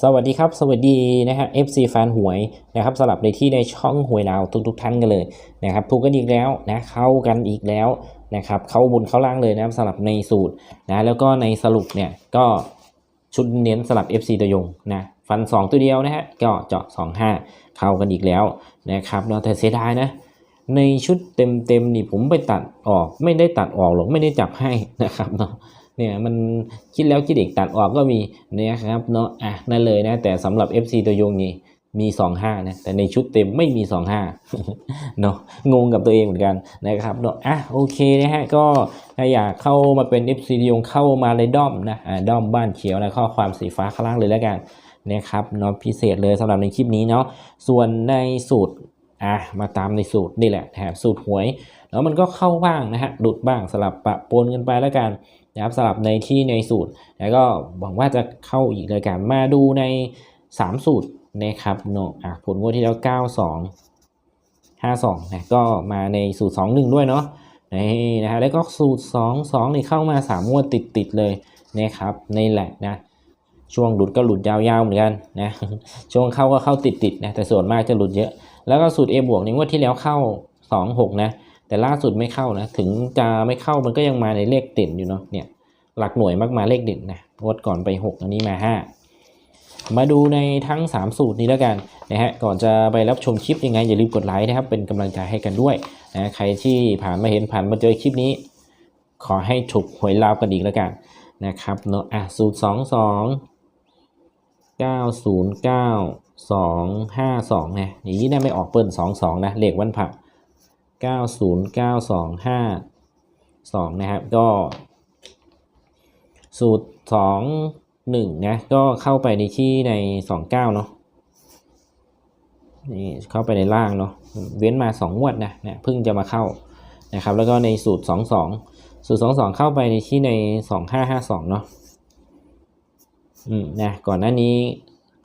สวัสดีครับ สวัสดีนะฮะ FC แฟนหวยนะครับสลับในที่ในช่องหวยดาวทุกๆท่านกันเลยนะครับถูกกันอีกแล้วนะเข้ากันอีกแล้วนะครับเข้าบนเข้าล่างเลยนะครับสลับในสูตรนะแล้วก็ในสรุปเนี่ยก็ชุดเน้นสลับ FC ตัวยงนะฟัน 2 ตัวเดียวนะฮะก็เจาะ 25 เข้ากันอีกแล้วนะครับเนาแต่เสียดายนะในชุดเต็มๆนี่ผมไปตัดออกไม่ได้ตัดออกหรอกไม่ได้จับให้นะครับเนาะ เนี่ยมันคิดแล้วคิดอีกตัดออกก็มีเนี่ยครับเนาะอะนั่นเลยนะ แต่สำหรับ FC ตัวยงนี่มี 25 นะ แต่ในชุดเต็มไม่มี 25 เนาะงงกับตัวเองเหมือนกันนะครับเนาะอะโอเคนะฮะ ก็ถ้าอยากเข้ามาเป็น FC ตัวยงเข้ามาในด้อมนะอ่าด้อมบ้านเขียวนะข้อความสีฟ้าข้างล่างเลยแล้วกันนะครับเนาะพิเศษเลยสำหรับในคลิปนี้เนาะส่วนในสูตร อะมาตามในสูตรนี่แหละนะครับสูตรหวย แล้วมันก็เข้าบ้างนะฮะหลุดบ้างสลับปะปนกันไปแล้วกันนะครับสลับในที่ในสูตร แล้วก็หวังว่าจะเข้าอีกรายการมาดูใน 3 สูตรนะครับเนาะอะผลงวดที่แล้ว 92 52นะก็มาในสูตร 21 ด้วยเนาะนี่นะฮะแล้วก็สูตร 2 2 นี่เข้ามา 3 งวดติดติดเลยนะครับนี่แหละนะช่วงหลุดก็หลุดยาวๆเหมือนกันนะช่วงเข้าก็เข้าติดติดๆนะแต่ส่วนมากจะหลุดเยอะ แล้วก็สูตร A บวกในงวดที่แล้วเข้า 2 6 นะ แต่ล่าสุดไม่เข้านะ ถึงจะไม่เข้ามันก็ยังมาในเลขเด่นอยู่เนาะ เนี่ยหลักหน่วยมักมาเลขเด่นนะงวดก่อนไป 6 อันนี้มา 5 มาดูในทั้ง 3 สูตรนี้แล้วกันนะฮะ ก่อนจะไปรับชมคลิปยังไงอย่าลืมกดไลค์นะครับ เป็นกำลังใจให้กันด้วยนะใครที่ผ่านมาเห็นผ่านมาเจอคลิปนี้ ขอให้ถูกหวยลาวกันอีกแล้วกันนะครับเนาะ อะสูตร 2 2 9 0 9 2 5 2นะอย่างนี้น่าไม่ออกเปิ้ล2 2นะเลขวันผัก909252นะครับ ก็ สูตร2 1นะก็เข้าไปในที่ใน29เนาะนี่เข้าไปในล่างเนาะเว้นมา2งวดนะเนี่ยเพิ่งจะมาเข้านะครับ แล้วก็ในสูตร22สูตร22เข้าไปในที่ใน2552เนาะอืมนะก่อนหน้านี้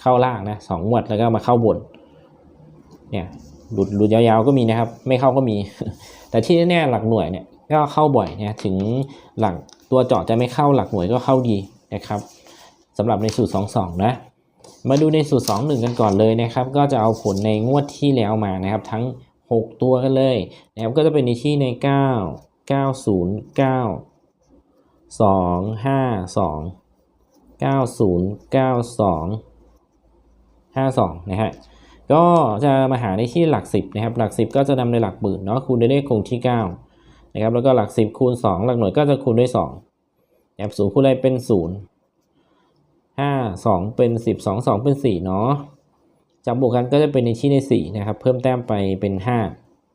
เข้าล่างนะสองงวดแล้วก็มาเข้าบน เนี่ยหลุดหลุดยาวๆก็มีนะครับ ไม่เข้าก็มี แต่ที่แน่ๆหลักหน่วยเนี่ยก็เข้าบ่อยนะถึงหลักตัวเจาะจะไม่เข้าหลักหน่วยก็เข้าดีนะครับสำหรับในสูตร 2 2 นะ มาดูในสูตร 2 1 กันก่อนเลยนะครับ ก็จะเอาผลในงวดที่แล้วมานะครับ ทั้ง 6 ตัวกันเลยนะครับก็จะเป็นในที่ใน 9 9 0 9 2 5 2 9 0 9 2 5 2นะฮะก็จะมาหาในที่หลัก 10นะครับหลัก 10 ก็จะนำในหลักหมื่นเนาะคูณด้วยเลขคงที่ 9 นะครับ แล้วก็หลัก 10 คูณ 2 หลักหน่วยก็จะคูณด้วย2นะครับศูนย์คูณอะไรเป็น 0 5 2 เป็น 10 2 2 เป็น 4 เนาะจับบวกกันก็จะเป็นในที่ใน 4 นะครับ เพิ่มแต้มไปเป็น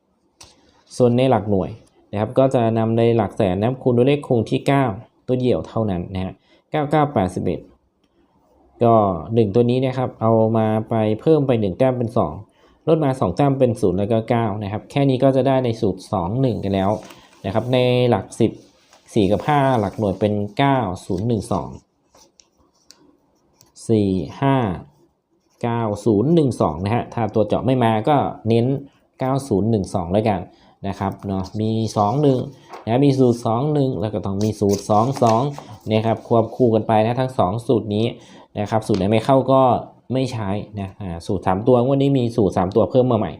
5 ส่วนในหลักหน่วยนะครับก็จะนำในหลักแสนนะครับคูณด้วยเลขคงที่ 9 ตัวเดียวเท่านั้นนะฮะ9981 ก็ 1 ตัวนี้นะครับเอามาไปเพิ่มไป 1 แต้มเป็น 2 ลดมา 2 แต้มเป็น 0 แล้วก็9นะครับแค่นี้ก็จะได้ในสูตร 2 1 กันแล้วนะครับในหลัก 10 4 กับ 5 หลักหน่วยเป็น 9 0 1 2 4 5 9 0 1 2 นะฮะ ถ้าตัวเจาะไม่มาก็เน้น 9 0 1 2 แล้วกันนะครับเนาะ มี 2 1 นะ มีสูตร 2 1 แล้วก็ต้องมีสูตร 2 2 นะครับ ควบคู่กันไปนะทั้ง 2 สูตรนี้ นะครับ สูตรไหนไม่เข้าก็ไม่ใช้นะสูตร 3 ตัววันนี้มีสูตร 3 ตัวเพิ่มมาใหม่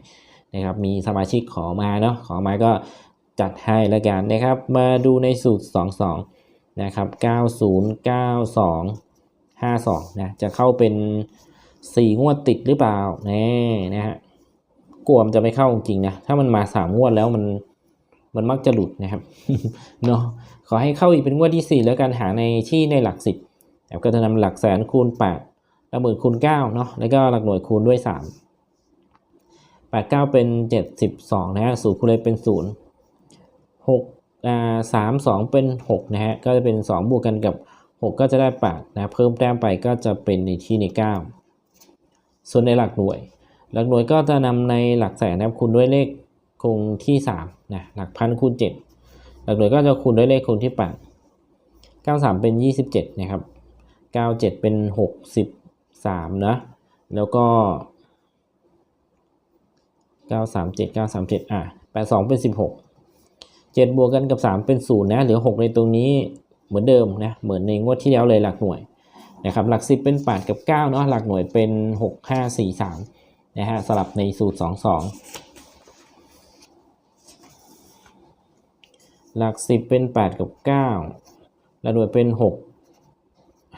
นะครับมีสมาชิกขอมาเนาะขอมาก็จัดให้แล้วกันนะครับ มาดูในสูตร 2 2 นะครับ 9092 52 นะ จะเข้าเป็น 4 งวดติดหรือเปล่าแน่นะฮะกลัวมันจะไม่เข้าจริงนะ ถ้ามันมา 3 งวดแล้วมันมันมักจะหลุดนะครับเนาะขอให้เข้าอีกเป็นงวดที่ 4 แล้วกันหาในที่ในหลัก 10 แล้วก็จะนำหลักแสนคูณ8หลักหมื่นคูณ9เนาะแล้วก็หลักหน่วยคูณด้วย 3 8 9 เป็น 72 นะฮะ0คูณเลยเป็น 0 6อ่า3 2 เป็น 6 นะฮะก็จะเป็น 2 บวกกันกับ 6 ก็จะได้ 8 นะเพิ่มแต้มไปก็จะเป็นในที่ใน 9 ส่วนในหลักหน่วย หลักหน่วยก็จะนำในหลักแสนนะครับคูณด้วยเลขคงที่3นะหลักพันคูณ 7 หลักหน่วยก็จะคูณด้วยเลขคงที่ 8 93 เป็น 27 นะครับ 97 เป็น 63 นะ แล้วก็ 937 937 อะ 82 เป็น 16 7 บวกกันกับ 3 เป็น 0 นะ เหลือ 6 ในตรงนี้เหมือนเดิมนะ เหมือนในงวดที่แล้วเลยหลักหน่วยนะครับ หลัก 10 เป็น 8 กับ 9 เนาะ หลักหน่วยเป็น 6 5 4 3 นะฮะ สลับในสูตร 2 2หลัก 10 เป็น 8 กับ 9 หลักหน่วยเป็น 6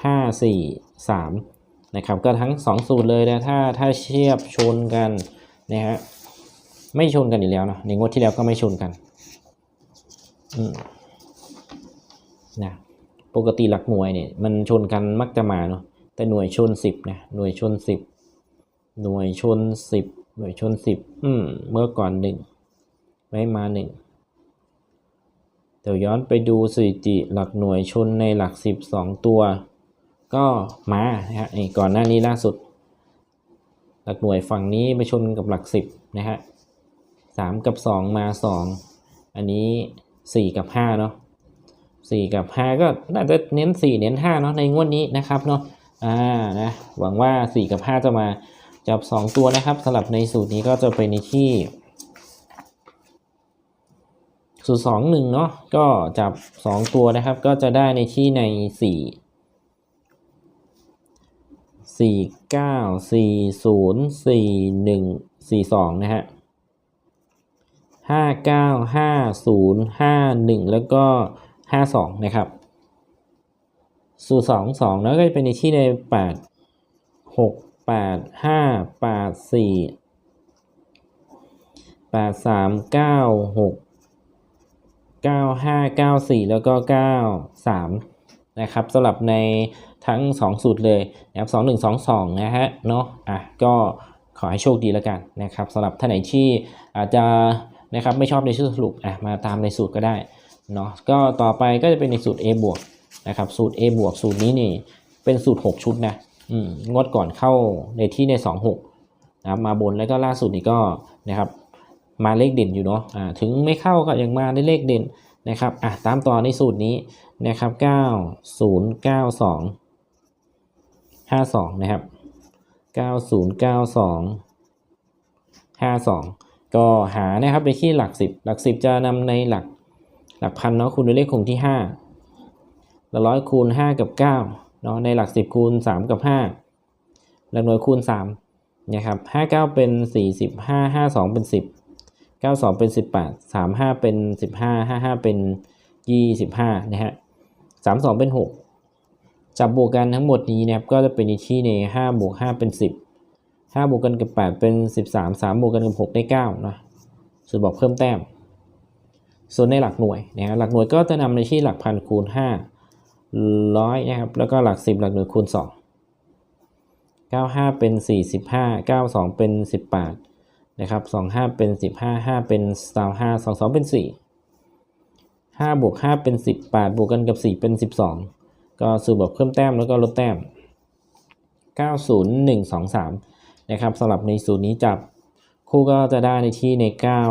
5 4 3นะครับก็ทั้ง 2 สูตรเลยนะถ้าถ้าเทียบชนกันนะฮะไม่ชนกันอีกแล้วนะในงวดที่แล้วก็ไม่ชนกันนะปกติหลักหน่วยเนี่ยมันชนกันมักจะมาเนาะแต่หน่วยชน 10นะหน่วยชน 10 หน่วยชน 10 หน่วยชน 10 อืมเมื่อก่อนหนึ่งไม่มาหนึ่งเดี๋ยวย้อนไปดูสถิติหลักหน่วยชนในหลักสิบสองตัว ก็มานะฮะอีก่อนหน้านี้ล่าสุด หลักหน่วยฝั่งนี้ไปชนกับหลักสิบนะฮะสามกับสองมาสองอันนี้สี่กับห้าเนาะสี่กับห้าก็น่าจะเน้นสี่เน้นห้าเนาะในงวดนี้นะครับเนาะอ่านะหวังว่าสี่กับห้าจะมาจับสองตัวนะครับสำหรับในสูตรนี้ก็จะเป็นในที่สูตรสองหนึ่งเนาะก็จับสองตัวนะครับ ก็จะได้ในที่ในสี่ สี่เก้าสี่ศูนย์สี่หนึ่งสี่สองนะฮะห้าเก้าห้าศูนย์ห้าหนึ่งแล้วก็ห้าสองนะครับสูตรสองสองแล้วก็จะเป็นในที่ในแปดหกแปดห้าแปดสี่แปดสามเก้าหก95 94แล้วก็93นะครับสำหรับใน ทั้ง 2 สูตรเลยนะครับ2122นะฮะเนาะอะก็ขอให้โชคดีแล้วกันนะครับสำหรับท่านไหนที่อาจจะนะครับไม่ชอบในชื่อสรุปอะมาตามในสูตรก็ได้เนาะก็ต่อไปก็จะเป็นในสูตร A บวกนะครับสูตร A บวกสูตรนี้นี่เป็นสูตร 6 ชุดนะอืมงดก่อนเข้าในที่ใน 26นะครับมาบนแล้วก็ล่าสุดนี่ก็นะครับมาเลขเด่นอยู่เนาะอ่าถึงไม่เข้าก็ยังมาได้เลขเด่นนะครับอะตามต่อในสูตรนี้นะครับ 9 ห้าสองนะครับเก้าศูนย์เก้าสองห้าสองก็หานะครับไปที่หลักสิบหลักสิบจะนำในหลักหลักพันเนาะคูณด้วยเลขคงที่ห้าละร้อยคูณห้ากับเก้าเนาะในหลักสิบคูณสามกับห้าละหน่วยคูณสามนะครับห้าเก้าเป็นสี่สิบห้าห้าสองเป็นสิบเก้าสองเป็นสิบแปดสามห้าเป็นสิบห้าห้าห้าเป็นยี่สิบห้านะฮะสามสองเป็นหก จับบวกกันทั้งหมดนี้นะครับก็จะเป็นในที่ใน5บวก5เป็น 10 5บวกกันกับ 8 เป็น 13 3บวกกันกับ 6 ได้9นะสูตรบอกเพิ่มแต้ม ส่วนในหลักหน่วยนะฮะหลักหน่วยก็จะนำในที่หลักพันคูณ5ร้อยนะครับแล้วก็หลัก 10 หลักหน่วยคูณ 2 95 เป็น 45 92 เป็น 18 นะครับสองห้าเป็นสิบห้าห้าเป็นสามห้าสองสองเป็นสี่ห้าบวกห้าเป็นสิบแปดบวกกันกับสี่เป็นสิบสอง ก็สูตรแบบเพิ่มแต้มแล้วก็ลดแต้มเก้าศูนย์หนึ่งสองสามนะครับสำหรับในสูตรนี้จับคู่ก็จะได้ในที่ในเก้า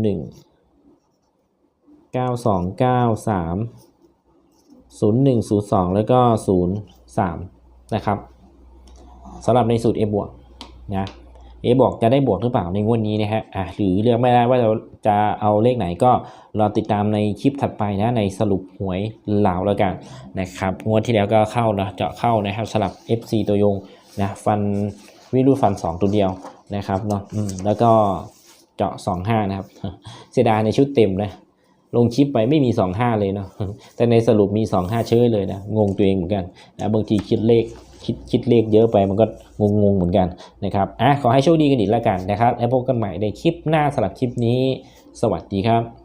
หนึ่งเก้าสองเก้าสามศูนย์หนึ่งศูนย์สองแล้วก็ศูนย์สามนะครับสำหรับในสูตร A บวกนะ เอบอกจะได้บวกหรือเปล่าในงวดนี้นะฮะอะหรือเลือกไม่ได้ว่าจะจะเอาเลขไหนก็รอติดตามในคลิปถัดไปนะในสรุปหวยเหลาแล้วกันนะครับงวดที่แล้วก็เข้านะเจาะเข้านะครับสลับ FC ตัวยงนะฟันวิรุฟัน 2 ตัวเดียวนะครับเนาะอืมแล้วก็เจาะ 25 นะครับ เสียดายในชุดเต็มนะลงคลิปไปไม่มี 25 เลยเนาะแต่ในสรุปมี 25 เชยเลยนะงงตัวเองเหมือนกันนะบางทีคิดเลข คิดคิดเลขเยอะไปมันก็งงๆเหมือนกันนะครับอะขอให้โชคดีกันอีกแล้วกันนะครับแล้วพบกันใหม่ในคลิปหน้าสำหรับคลิปนี้ สวัสดีครับ